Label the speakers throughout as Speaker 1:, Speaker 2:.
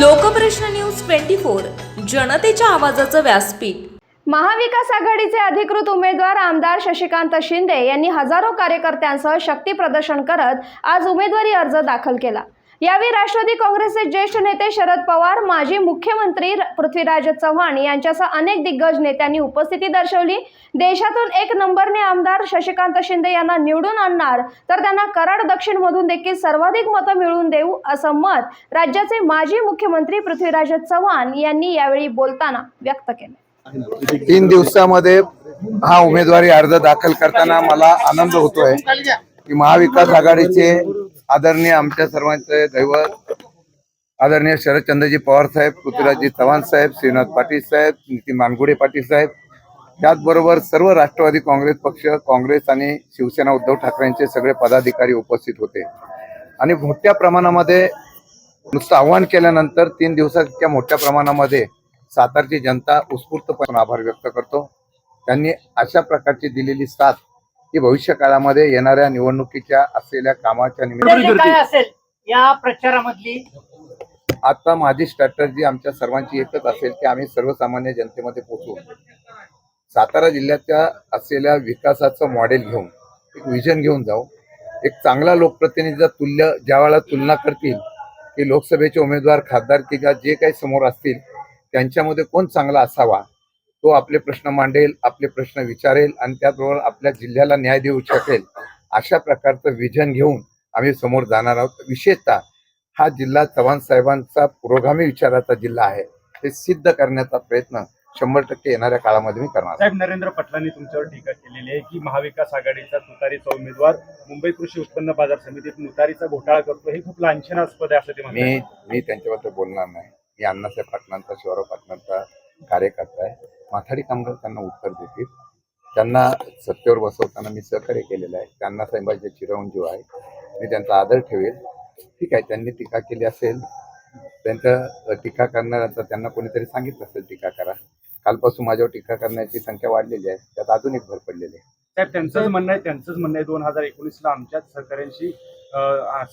Speaker 1: लोकप्रश्न news twenty four जनतेच्या आवाजाचं व्यासपीठ
Speaker 2: महाविकास आघाडीचे अधिकृत उमेदवार आमदार शशिकांत शिंदे यांनी हजारो कार्यकर्त्यांसह शक्ती प्रदर्शन करत आज उमेदवारी अर्ज दाखल केला यावेळी राष्ट्रवादी काँग्रेसचे ज्येष्ठ नेते शरद पवार माजी मुख्यमंत्री पृथ्वीराज चव्हाण यांच्यासह अनेक दिग्गज नेत्यांनी उपस्थिती दर्शवली देशातून एक नंबरने आमदार शशिकांत शिंदे यांना निवडून आणणार तर त्यांना कराड दक्षिण मधून देखील सर्वाधिक मतं मिळवून देऊ असं मत राज्याचे माजी मुख्यमंत्री पृथ्वीराज चव्हाण यांनी यावेळी बोलताना व्यक्त केले
Speaker 3: तीन दिवसामध्ये हा उमेदवारी अर्ज दाखल करताना मला आनंद होतोय की महाविकास आघाडीचे आदरणीय आमच्या सर्वांचे दैवत आदरणीय शरदचंद्रजी पवार साहेब पृथ्वीराजजी चव्हाण साहेब श्रीनाथ पाटील साहेब नितीन मानगुडे पाटील साहेब त्याचबरोबर सर्व राष्ट्रवादी काँग्रेस पक्ष काँग्रेस आणि शिवसेना उद्धव ठाकरेंचे सगळे पदाधिकारी उपस्थित होते आणि मोठ्या प्रमाणामध्ये नुसतं आव्हान केल्यानंतर तीन दिवसाच्या मोठ्या प्रमाणामध्ये सातारची जनता उत्स्फूर्तपणे आभार व्यक्त करतो त्यांनी अशा प्रकारची दिलेली साथ की भविष्य काळामध्ये येणाऱ्या निवडणुकीच्या असलेल्या कामाच्या निमित्ताने
Speaker 4: या प्रचारामधली
Speaker 3: आता माझी स्ट्रॅटर्जी आमच्या सर्वांची एकच असेल की आम्ही सर्वसामान्य जनतेमध्ये पोहोचू सातारा जिल्ह्याच्या असलेल्या विकासाचं मॉडेल घेऊन एक व्हिजन घेऊन जाऊ एक चांगला लोकप्रतिनिधीचा तुल्य ज्या वेळेला तुलना करतील की लोकसभेचे उमेदवार खासदार किंवा जे काही समोर असतील त्यांच्यामध्ये कोण चांगला असावा तो आपले प्रश्न मांडेल आपले प्रश्न विचारेल आणि त्याचबरोबर आपल्या जिल्ह्याला न्याय देऊ शकेल अशा प्रकारचं विजन घेऊन आम्ही समोर जाणार आहोत विशेषतः हा जिल्हा चव्हाण साहेबांचा पुरोगामी विचाराचा जिल्हा आहे हे सिद्ध करण्याचा प्रयत्न शंभर टक्के येणाऱ्या काळामध्ये मी करणार
Speaker 5: साहेब नरेंद्र पटलांनी तुमच्यावर टीका केलेली आहे की महाविकास आघाडीचा तुतारीचा उमेदवार मुंबई कृषी उत्पन्न बाजार समितीत मुतारीचा घोटाळा करतो हे खूप लांछनास्पद आहे असं ते मी
Speaker 3: मी त्यांच्याबद्दल बोलणार नाही मी अण्णासाहेब पाटलांचा शिवराव पाटलांचा कार्यकर्ता आहे माथाडी कामगार त्यांना उत्तर देतील त्यांना सत्तेवर बसवताना मी सहकार्य केलेलं आहे त्यांना साहेबांचे चिरंजीव आहे मी त्यांचा आदर ठेवेल ठीक आहे त्यांनी टीका केली असेल त्यांचं टीका करण्याचा त्यांना कोणीतरी सांगितलं असेल टीका करा कालपासून माझ्यावर टीका करण्याची संख्या वाढलेली आहे त्यात अजून एक भर पडलेली आहे
Speaker 5: त्यांचंच म्हणणं आहे त्यांचंच म्हणणं आहे दोन हजार एकोणीसला आमच्याच सहकाऱ्यांशी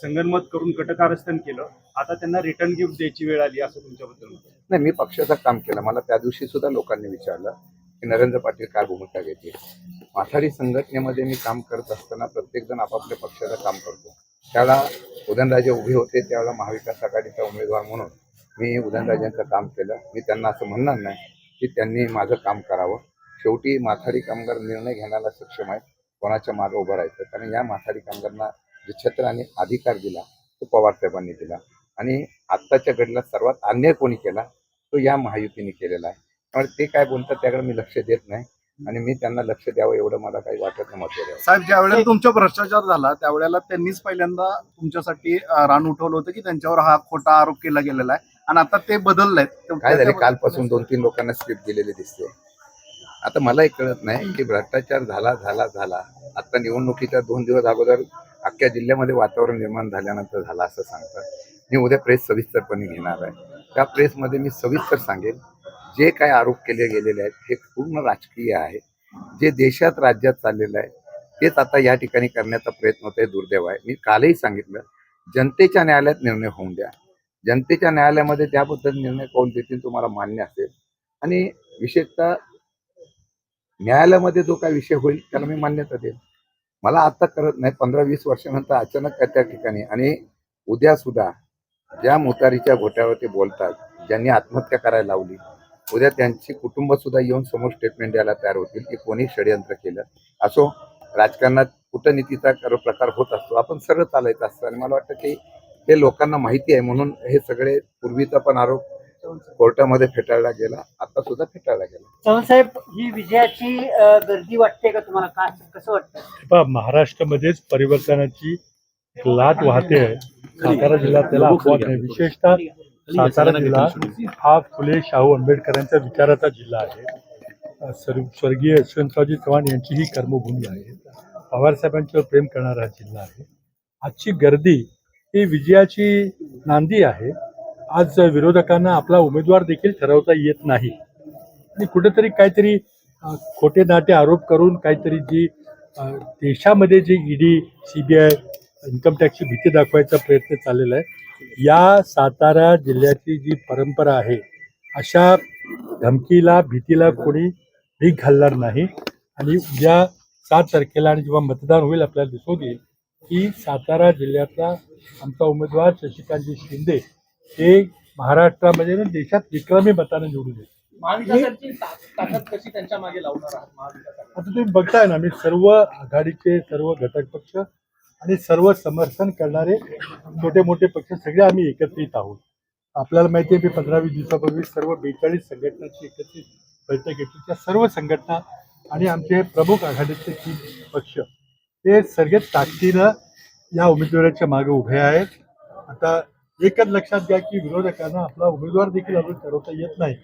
Speaker 5: संगनमत करून कटकारस्थान केलं आता त्यांना रिटर्न गिफ्ट द्यायची वेळ आली असं तुमच्याबद्दल
Speaker 3: नाही मी पक्षाचं काम केलं मला त्या दिवशी सुद्धा लोकांनी विचारलं की नरेंद्र पाटील काय भूमिका घेतील माथाडी संघटनेमध्ये मी काम करत असताना प्रत्येकजण आपापल्या पक्षाचं काम करतो त्याला उदयनराजे उभे होते त्यावेळेला महाविकास आघाडीचा उमेदवार म्हणून मी उदयनराजेंचं काम केलं मी त्यांना असं म्हणणार नाही की त्यांनी माझं काम करावं शेवटी माथाडी कामगार निर्णय घेण्याला सक्षम आहेत कोणाच्या मागे उभं राहायचं कारण या माथाडी कामगारांना जे छत्राने आणि अधिकार दिला तो पवारसाहेबांनी दिला आणि आत्ताच्या घडीला सर्वात अन्याय कोणी केला तो या महायुतीने केलेला आहे पण ते काय बोलतात त्याकडे मी लक्ष देत नाही आणि मी त्यांना लक्ष द्यावं एवढं मला काही वाटत नाही
Speaker 5: साहेब ज्या वेळेला तुमचा भ्रष्टाचार झाला त्यावेळेला त्यांनीच पहिल्यांदा तुमच्यासाठी रान उठवलं होतं की त्यांच्यावर हा खोटा आरोप केला गेलेला आहे आणि आता ते बदललंय
Speaker 3: काय झाले कालपासून दोन तीन लोकांना स्क्रिप्ट दिलेली दिसते आता मला एक कळत नाही की भ्रष्टाचार झाला झाला झाला आता निवडणुकीच्या दोन दिवस अगोदर अख्ख्या जिल्ह्यामध्ये वातावरण निर्माण झाल्यानंतर झाला असं सांगतात मी उद्या प्रेस सविस्तरपणे घेणार आहे त्या प्रेसमध्ये मी सविस्तर सांगेन जे काय आरोप केले गेलेले आहेत हे पूर्ण राजकीय आहे जे देशात राज्यात चाललेलं आहे तेच आता या ठिकाणी करण्याचा प्रयत्न होत दुर्दैव आहे मी कालही सांगितलं जनतेच्या न्यायालयात निर्णय होऊन द्या जनतेच्या न्यायालयामध्ये त्याबद्दल निर्णय कोण देतील तुम्हाला मान्य असेल आणि विशेषतः न्यायालयामध्ये जो काय विषय होईल त्याला मी मान्यता देईल मला आता करत नाही पंधरा वीस वर्षानंतर अचानक त्या ठिकाणी आणि उद्या सुद्धा ज्या मोतारीच्या घोट्यावरती ते बोलतात ज्यांनी आत्महत्या करायला लावली उद्या त्यांची कुटुंब सुद्धा येऊन समोर स्टेटमेंट द्यायला तयार होतील की कोणी षडयंत्र केलं असो राजकारणात कूटनीतीचा प्रकार होत असतो आपण सगळं चालायचं असतं आणि मला वाटतं की हे लोकांना माहिती आहे म्हणून हे सगळे पूर्वीचा पण आरोप कोर्टामध्ये फेटाळला गेला आता सुद्धा फेटाळला गेला
Speaker 4: साहेब ही विजयाची गर्दी वाटते का तुम्हाला काय कसं वाटतं
Speaker 5: महाराष्ट्रामध्येच परिवर्तनाची लाट वाहते सातारा जिल्हा त्याला अपवाद नाही विशेषतः सातारा जिल्हा हा फुले शाहू आंबेडकरांच्या विचाराचा जिल्हा आहे स्वर्गीय यशवंतरावजी चव्हाण यांची ही कर्मभूमी आहे पवारसाहेबांच्यावर प्रेम करणारा जिल्हा आहे आजची गर्दी ही विजयाची नांदी आहे आज विरोधकांना आपला उमेदवार देखील ठरवता येत नाही आणि कुठेतरी काहीतरी खोटे नाटे आरोप करून काहीतरी जी देशामध्ये जी ईडी सीबीआय इन्कम टॅक्सची भीती दाखवायचा प्रयत्न चाललेला आहे या सातारा जिल्ह्याची जी परंपरा आहे अशा धमकीला भीतीला कोणी भीक घालणार नाही आणि उद्या सात तारखेला आणि जेव्हा मतदान होईल आपल्याला दिसून येईल की सातारा जिल्ह्याचा आमचा उमेदवार शशिकांतजी शिंदे हे महाराष्ट्रामध्ये देशात विक्रमी मताने निवडून येईल आता तुम्ही बघताय ना मी सर्व आघाडीचे सर्व घटक पक्ष आणि सर्व समर्थन करणारे छोटे मोठे पक्ष सगळे आम्ही एकत्रित आहोत आपल्याला माहिती आहे मी पंधरावीस दिवसापूर्वी सर्व बेचाळीस संघटनांची एकत्रित बैठक घेतली त्या सर्व संघटना आणि आमचे प्रमुख आघाडीचे तीन पक्ष ते सगळे ताकदीनं या उमेदवाराच्या मागे उभे आहेत आता एकच लक्षात घ्या की विरोधकांना आपला उमेदवार देखील अजून ठरवता येत नाही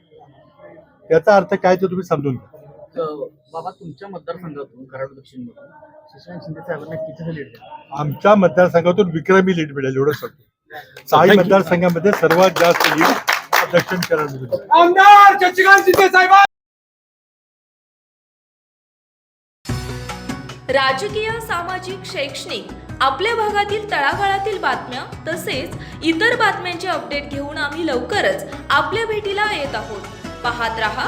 Speaker 5: याचा अर्थ काय तो तुम्ही समजून घ्या
Speaker 4: बाबा तुमच्या मतदारसंघातून कराड दक्षिणमधून शशिकांत शिंदे साहेबांना
Speaker 5: किती लीड आमच्या मतदारसंघातून विक्रमी लीड मिळेल एवढं सांगतो साई मतदारसंघामध्ये सर्वात जास्त लीड दक्षिण कराडमधून
Speaker 4: आमदार शशिकांत शिंदे साहेब
Speaker 1: राजकीय सामाजिक शैक्षणिक आपल्या भागातील तळागाळातील बातम्या तसेच इतर बातम्यांचे अपडेट घेऊन आम्ही लवकरच आपल्या भेटीला येत आहोत पाहत रहा